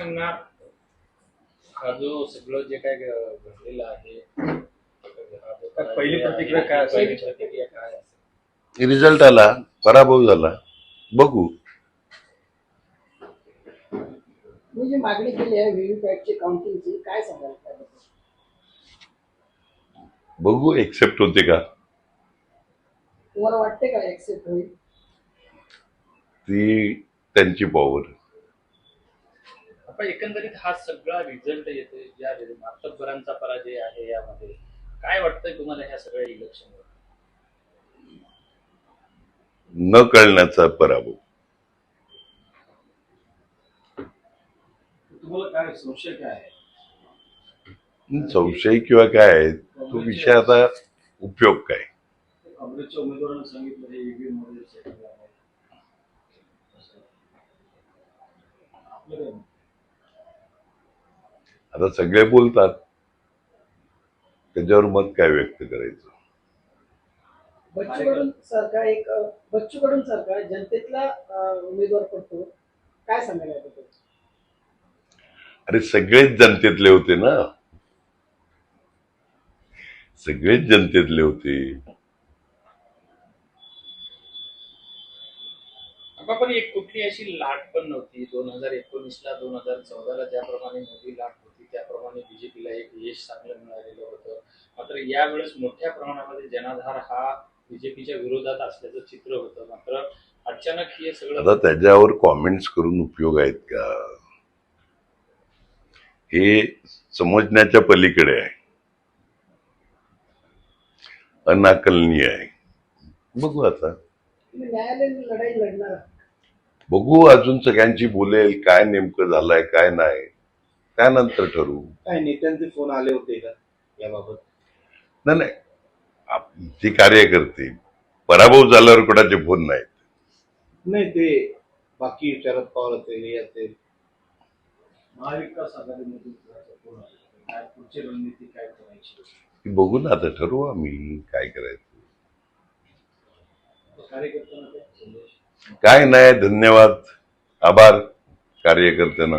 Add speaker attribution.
Speaker 1: सांगणार? हा जो सगळं जे काय घडलेलं आहे हा जो
Speaker 2: पहिली प्रतिक्रिया काय असेल?
Speaker 1: पहिली प्रतिक्रिया काय असेल?
Speaker 3: रिझल्ट आला पराभव झाला. बघू.
Speaker 4: मी जी मागणी केली आहे व्हीव्हीपॅटची काउंटिंगची काय सांगाल त्याबद्दल?
Speaker 3: बघू एक्सेप्ट होते का?
Speaker 4: तुम्हाला वाटते का ऍक्सेप्ट होईल?
Speaker 3: ती त्यांची पॉवर
Speaker 1: आपण एकंदरीत हा सगळा रिझल्ट येते या मातब्बरांचा पराजय आहे यामध्ये. काय वाटतंय तुम्हाला ह्या सगळ्या इलेक्शनवर
Speaker 3: न कळण्याचा पराभव.
Speaker 2: तुम्हाला काय संशय काय आहे?
Speaker 3: संशय किंवा काय आहे, तो विषय आता उपयोग काय?
Speaker 2: काँग्रेसच्या उमेदवारांनी सांगितलं हे ईव्हीएममध्ये. आपलं काय?
Speaker 3: आता सगळे बोलतात. त्याच्यावर मत काय व्यक्त करायचं?
Speaker 4: बच्चूकडून सारखा एक बच्चूकडून सारखा जनतेतला उमेदवार पडतो. काय सांगायला
Speaker 3: अरे सगळेच जनतेतले होते ना. सगळेच जनतेतले होते.
Speaker 1: आपण पण एक कुठली अशी लाट पण नव्हती. दोन हजार एकोणीस ला दोन हजार चौदाला ज्याप्रमाणे मोदी लाट होती त्याप्रमाणे बीजेपीला एक यश चांगलं मिळालेलं होतं. मात्र यावेळेस मोठ्या प्रमाणामध्ये जनाधार हा बीजेपीच्या विरोधात असल्याचं चित्र होतं. मात्र अचानक हे
Speaker 3: आता
Speaker 1: सगळं
Speaker 3: त्याच्यावर कॉमेंट्स करून उपयोग आहेत का? हे समजण्याच्या पलीकडे आहे. अनाकलनीय आहे. बघू आता.
Speaker 4: तुम्ही न्यायालयीन लढाई लढणार आहात.
Speaker 3: बघू अजून सगळ्यांची बोलेल काय नेमकं झालंय काय नाही. त्यानंतर ठरवू
Speaker 5: काय नेत्यांचे फोन आले होते का याबाबत?
Speaker 3: नाही नाही. आप- जे कार्यकर्ते पराभव झाल्यावर कोणाचे फोन नाहीत.
Speaker 5: नाही ते बाकी शरद पवार असेल हे असेल
Speaker 2: महाविकास आघाडीमधून कोणाचा? काय पुढची रणनीती काय करायची?
Speaker 3: ती बघू ना आता ठरवू आम्ही काय करायचं.
Speaker 2: कार्यकर्त्यांना काय संदेश?
Speaker 3: काय नाही धन्यवाद. आभार कार्यकर्त्यांना.